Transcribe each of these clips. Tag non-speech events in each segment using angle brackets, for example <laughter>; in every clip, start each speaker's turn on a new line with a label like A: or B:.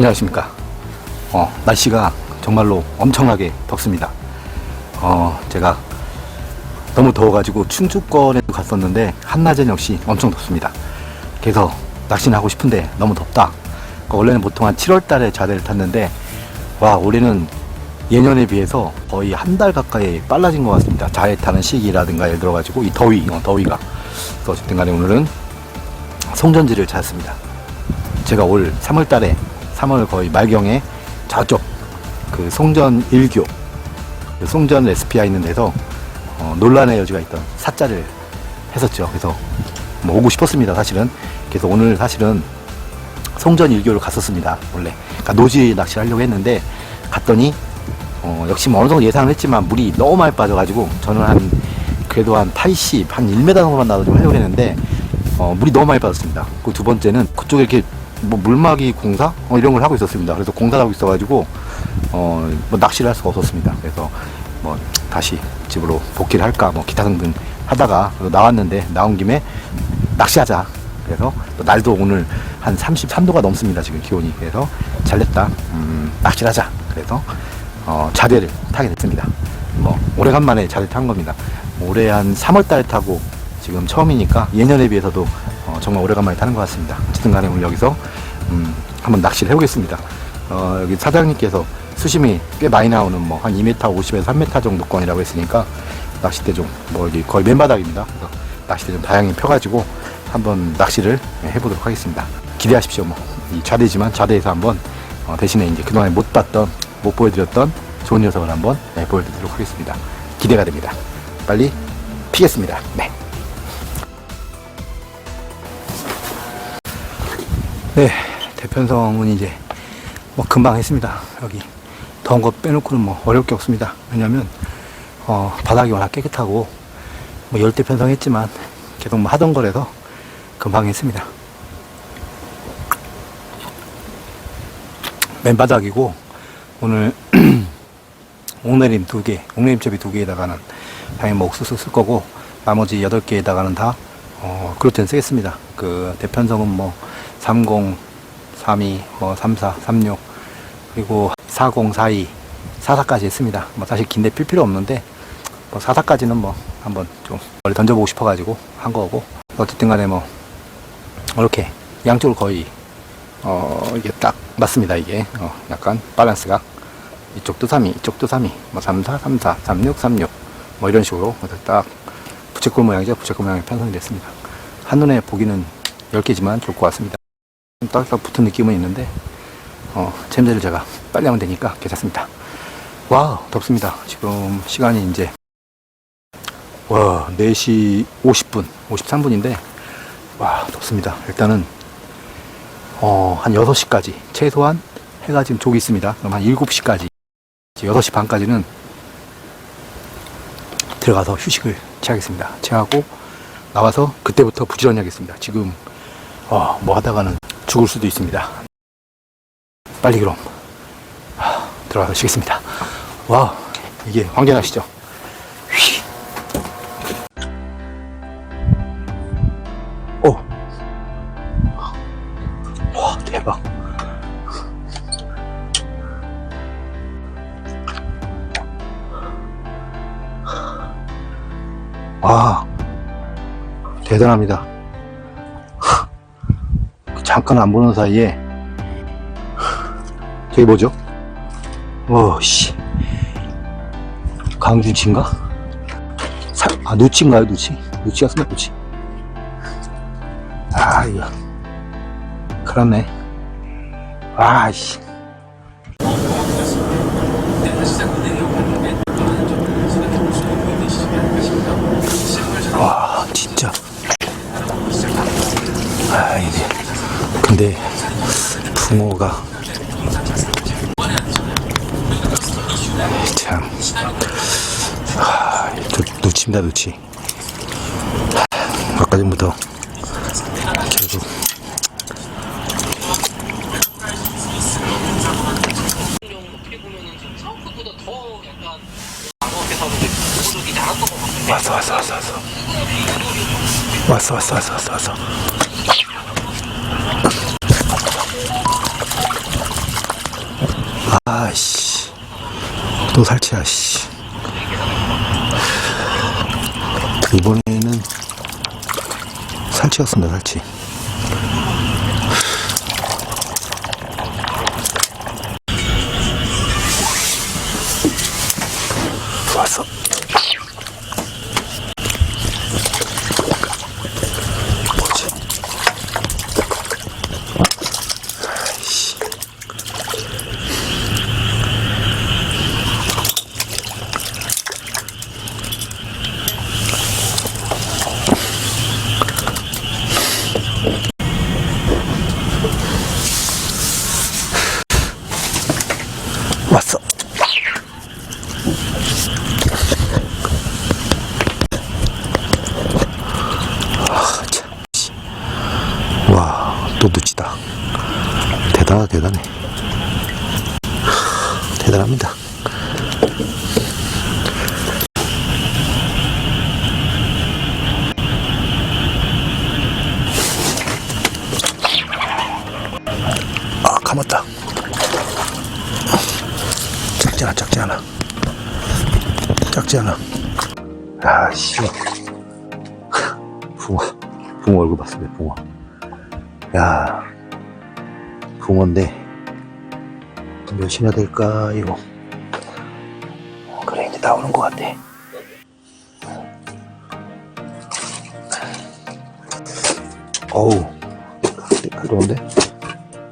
A: 안녕하십니까. 어, 날씨가 정말로 엄청나게 덥습니다. 어, 제가 너무 더워가지고 충주권에도 갔었는데 한낮엔 역시 엄청 덥습니다. 그래서 낚시는 하고 싶은데 너무 덥다. 그러니까 원래는 보통 한 7월 달에 자대를 탔는데 와 올해는 예년에 비해서 거의 한 달 가까이 빨라진 것 같습니다. 자해 타는 시기라든가 예를 들어가지고 이 더위, 어, 더위가. 그래서 어쨌든 간에 오늘은 송전지를 찾았습니다. 제가 올 3월 달에 3월 거의 말경에 저쪽 그 송전 1교 그 송전 SPI 있는 데서 어, 논란의 여지가 있던 사자를 했었죠. 그래서 뭐 오고 싶었습니다. 사실은. 그래서 오늘 사실은 송전 1교를 갔었습니다. 원래. 그러니까 노지 낚시를 하려고 했는데 갔더니 어, 역시 뭐 어느 정도 예상을 했지만 물이 너무 많이 빠져가지고 저는 한 그래도 한 80, 한 1m 정도만 나도 좀 하려고 했는데 어, 물이 너무 많이 빠졌습니다. 그 두 번째는 그쪽에 이렇게 뭐 물막이 공사 어, 이런 걸 하고 있었습니다. 그래서 공사를 하고 있어가지고 어, 뭐 낚시를 할 수가 없었습니다. 그래서 뭐 다시 집으로 복귀를 할까 뭐 기타 등등 하다가 나왔는데 나온 김에 낚시하자. 그래서 또 날도 오늘 한 33도가 넘습니다. 지금 기온이 그래서 잘됐다. 음, 낚시를 하자. 그래서 어, 자대를 타게 됐습니다. 뭐 오래간만에 자대 탄 겁니다. 올해 한 3월 달에 타고 지금 처음이니까 예년에 비해서도 어, 정말 오래간만에 타는 것 같습니다. 어쨌든 간에 오늘 여기서 음, 한번 낚시를 해보겠습니다. 어, 여기 사장님께서 수심이 꽤 많이 나오는 뭐 한 2m 50에서 3m 정도권이라고 했으니까 낚싯대 좀뭐 여기 거의 맨바닥입니다. 그래서 낚싯대 좀 다양히 펴가지고 한번 낚시를 해보도록 하겠습니다. 기대하십시오. 뭐 이 좌대지만 좌대에서 한번 어, 대신에 이제 그동안에 못 봤던 못 보여드렸던 좋은 녀석을 한번 네, 보여드리도록 하겠습니다. 기대가 됩니다. 빨리 피겠습니다. 네. 네, 대편성은 이제 뭐 금방 했습니다. 여기 더운 거 빼놓고는 뭐 어려울 게 없습니다. 왜냐면 어, 바닥이 워낙 깨끗하고 뭐 열대 편성했지만 계속 뭐 하던 거라서 금방 했습니다. 맨바닥이고 오늘 <clears throat> 옥내림 두 개, 옥내림잡이 두 개에다가는 당연히 뭐 옥수수 쓸 거고 나머지 여덟 개에다가는 다 어, 그루텐 쓰겠습니다. 그 대편성은 뭐 30, 32, 뭐 34, 36 그리고 40, 42, 44까지 했습니다. 뭐 사실 긴데 필 필요 없는데 뭐 44까지는 뭐 한번 좀 던져보고 싶어가지고 한 거고 어쨌든 간에 뭐 이렇게 양쪽으로 거의 어 이게 딱 맞습니다 이게. 어 약간 밸런스가. 이쪽도 32 이쪽도 32 뭐 34, 34, 36, 36 뭐 이런 식으로 딱 부채꼴 모양이죠. 부채꼴 모양이 편성이 됐습니다. 한눈에 보기는 10개지만 좋을 것 같습니다. 좀 딱딱 붙은 느낌은 있는데 어 챔질을 제가 빨리 하면 되니까 괜찮습니다. 와우 덥습니다. 지금 시간이 이제 와 4시 50분 53분인데 와 덥습니다. 일단은 어, 한 6시까지 최소한 해가 지금 저기 있습니다. 그럼 한 7시까지 6시 반까지는 들어가서 휴식을 취하겠습니다. 취하고 나와서 그때부터 부지런히 하겠습니다. 지금 어, 뭐 하다가는 죽을 수도 있습니다. 빨리 그럼 하, 들어가서 쉬겠습니다. 와 이게 황제낚시죠? 휘. 오. 와 대박. 와 대단합니다 잠깐 안 보는 사이에 저기 뭐죠? 오씨 강준치인가? 사, 아 누치인가요 누치? 누치 같습니다 누치 아 이거 그렇네 아씨 와 진짜 근데 붕어가 참 아, 저, 놓칩니다 놓치. 아까 전부터 계속. 왔어 왔어 왔어 왔어. 왔어 왔어 왔어 왔어 왔어 또 살치야, 씨. 이번에는 살치였습니다, 살치. 대단합니다. 아, 감았다. 작지 않아, 작지 않아. 작지 않아. 아, 씨. 붕어. 붕어 얼굴 봤습니다, 붕어. 야, 붕어인데, 몇이나 될까, 이거. 어, 그래, 이제 나오는 것 같아. 어우, 그런데,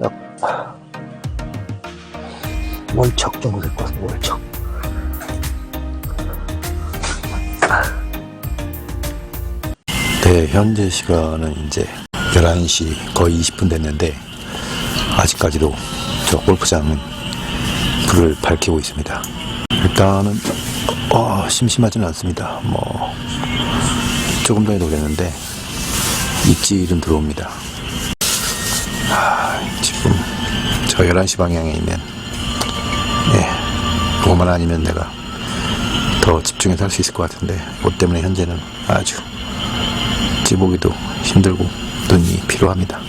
A: 딱, 월척 정도 될 것 같아, 월척. 네, 현재 시간은 이제 11시 거의 20분 됐는데, 아직까지도 저 골프장은 불을 밝히고 있습니다. 일단은, 어, 심심하지는 않습니다. 뭐, 조금 전에도 그랬는데, 입질은 들어옵니다. 아, 지금 저 11시 방향에 있는, 예, 그것만 아니면 내가 더 집중해서 할 수 있을 것 같은데, 그것 때문에 현재는 아주 찌보기도 힘들고 눈이 필요합니다.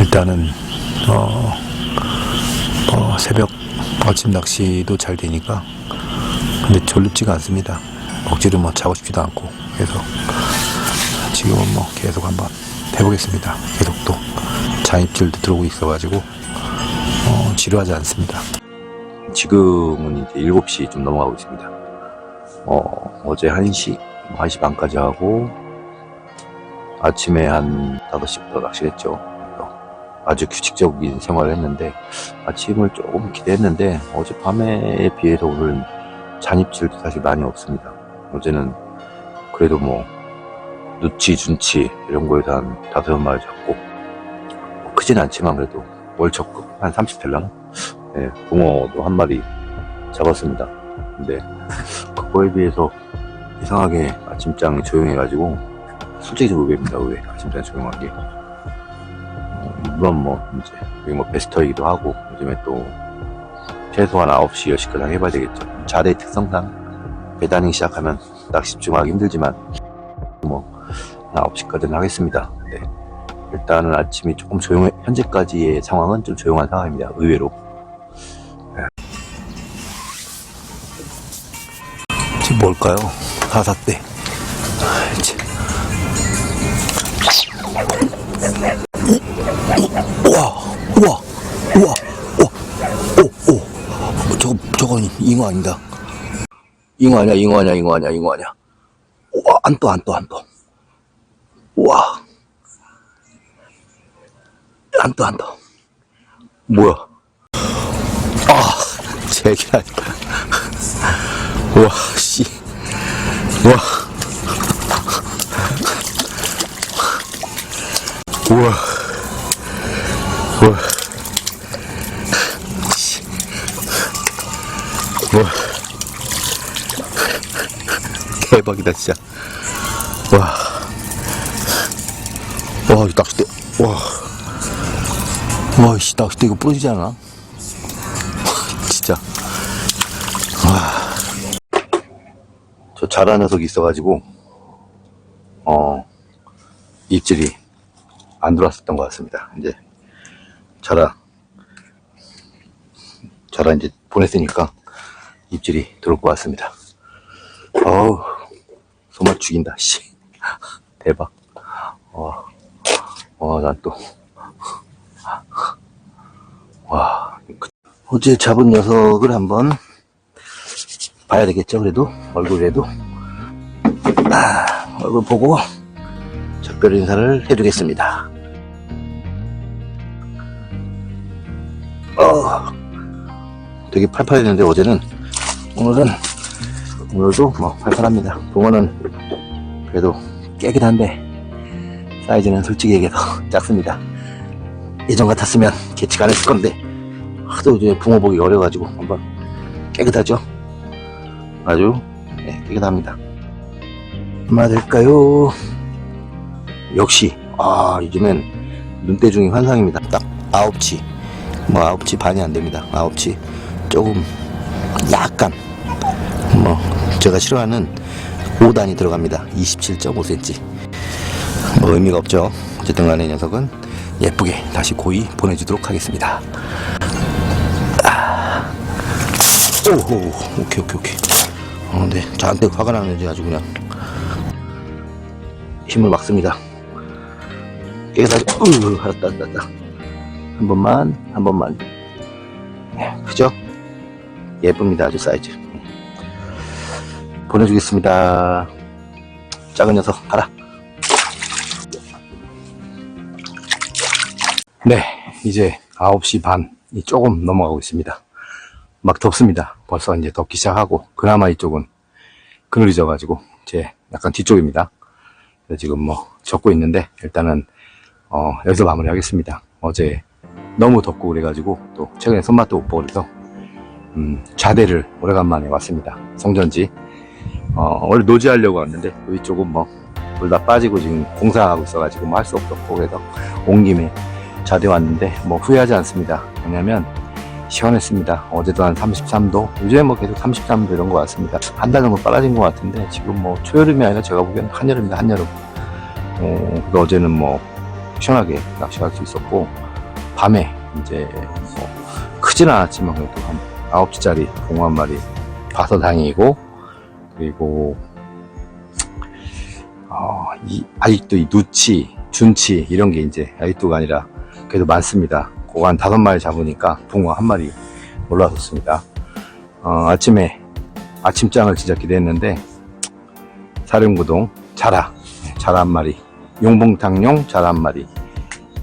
A: 일단은 어, 어, 새벽 아침 낚시도 잘 되니까 근데 졸립지가 않습니다. 억지로 뭐 자고 싶지도 않고 그래서 지금은 뭐 계속 한번 해보겠습니다. 계속 또 잔입질도 들어오고 있어가지고 어, 지루하지 않습니다. 지금은 이제 7시 좀 넘어가고 있습니다. 어, 어제 1시, 1시 반까지 하고, 아침에 한 5시부터 낚시를 했죠. 아주 규칙적인 생활을 했는데, 아침을 조금 기대했는데, 어젯밤에 비해서 오늘은 잔입질도 사실 많이 없습니다. 어제는 그래도 뭐, 누치, 준치, 이런 거에서 한 다섯 마리 잡고, 뭐 크진 않지만 그래도 월척급 한 30펠랑? 네, 붕어도 한 마리 잡았습니다. 근데, 그거에 비해서 이상하게 아침장이 조용해가지고 솔직히 좀 의외입니다 의외 아침장 조용한 게 어, 물론 뭐 이제 여기 뭐 베스터이기도 하고 요즘에 또 최소한 9시 10시까지 해봐야 되겠죠 자리의 특성상 배다닝 시작하면 낚시 집중하기 힘들지만 뭐 9시까지는 하겠습니다 네. 일단은 아침이 조금 조용해 현재까지의 상황은 좀 조용한 상황입니다 의외로 지금 뭘까요? 사사때. 우와, 우와, 우와, 우와, 오, 오. 저거, 저건 잉어 아니다. 잉어 아니야, 잉어 아니야, 잉어 아니야, 잉어 아니야. 우와, 안 떠, 안 떠, 안 떠. 우와. 안 떠, 안 떠. 뭐야? 아, 제게 아니다. 와, 씨. 와. 우와. 우와. 씨. 우와. 대박이다, 진짜. 와. 와, 이 낚싯대. 와. 와, 씨, 낚싯대 이거 부러지지 않아? <laughs> 진짜. 저 자라 녀석이 있어가지고 어 입질이 안 들어왔었던 것 같습니다. 이제 자라 자라 이제 보냈으니까 입질이 들어올 것 같습니다. 어우, 손맛 죽인다, 씨. <laughs> 대박. 와, 와, 난 또. 와, 그- 어제 잡은 녀석을 한번 봐야 되겠죠, 그래도? 얼굴이라도. 아, 얼굴 보고 작별 인사를 해주겠습니다. 어, 되게 팔팔했는데 어제는 오늘은 오늘도 뭐 팔팔합니다. 붕어는 그래도 깨긴 한데 사이즈는 솔직히 얘기해서 <laughs> 작습니다. 예전 같았으면 개치가 안 했을 건데 하도 이제 붕어 보기 어려가지고 한번 깨끗하죠? 아주 네, 깨끗합니다. 맞을까요? 역시 아 요즘엔 눈대중이 환상입니다. 딱 아홉치 뭐 아홉치 반이 안 됩니다. 아홉치 조금 약간 뭐 제가 싫어하는 5단이 들어갑니다. 27.5cm 뭐 의미가 없죠. 어쨌든 간에 이 녀석은 예쁘게 다시 고이 보내주도록 하겠습니다. 아. 오호 오케이 오케이 오케이 어, 근데 저한테 화가 나는지 아주 그냥 힘을 막습니다. 깨끗하게 으 알았다 알았다 알았다 한 번만 한 번만. 네, 그죠? 예쁩니다 아주 사이즈. 보내주겠습니다. 작은 녀석 가라. 네 이제 9시 반이 조금 넘어가고 있습니다. 막 덥습니다. 벌써 이제 덥기 시작하고 그나마 이쪽은 그늘이 져가지고 제 약간 뒤쪽입니다. 지금 뭐 적고 있는데 일단은 어, 여기서 마무리 하겠습니다. 어제 너무 덥고 그래가지고 또 최근에 손맛도 못 보고 그래서 음, 좌대를 오래간만에 왔습니다. 성전지 어, 원래 노지하려고 왔는데 여기 쪽은 뭐둘다 빠지고 지금 공사하고 있어가지고 뭐 할 수 없었고 그래서 온 김에 좌대 왔는데 뭐 후회하지 않습니다. 왜냐면 시원했습니다. 어제도 한 33도, 요즘에 뭐 계속 33도 이런 것 같습니다. 한 달 정도 빨라진 것 같은데 지금 뭐 초여름이 아니라 제가 보기엔 한여름입니다. 한여름. 어, 그래서 어제는 뭐 시원하게 낚시할 수 있었고 밤에 이제 뭐 크진 않았지만 그래도 한 9시짜리 공한 마리 봐서 다행이고 그리고 어, 이, 아직도 이 누치, 준치 이런 게 이제 아직도가 아니라 그래도 많습니다. 한 다섯 마리 잡으니까 붕어 한 마리 올라왔습니다. 어, 아침에 아침장을 진짜 기대했는데 사령구동 자라 네, 자라 한 마리 용봉탕용 자라 한 마리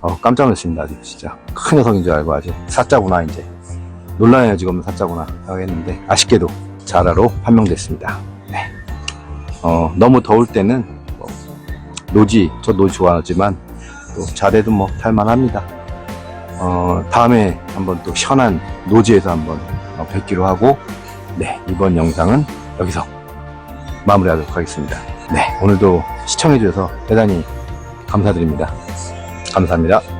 A: 어, 깜짝 놀랐습니다 아주 진짜. 큰 녀석인 줄 알고 아주 사자구나 이제. 놀라네요 지금 사자구나. 하겠는데 아쉽게도 자라로 판명됐습니다. 네. 어, 너무 더울 때는 뭐, 노지 저 노지 좋아하지만 또 자대도 뭐 탈만합니다. 어, 다음에 한번 또 시원한 노지에서 한번 어, 뵙기로 하고 네 이번 영상은 여기서 마무리하도록 하겠습니다. 네 오늘도 시청해주셔서 대단히 감사드립니다 감사합니다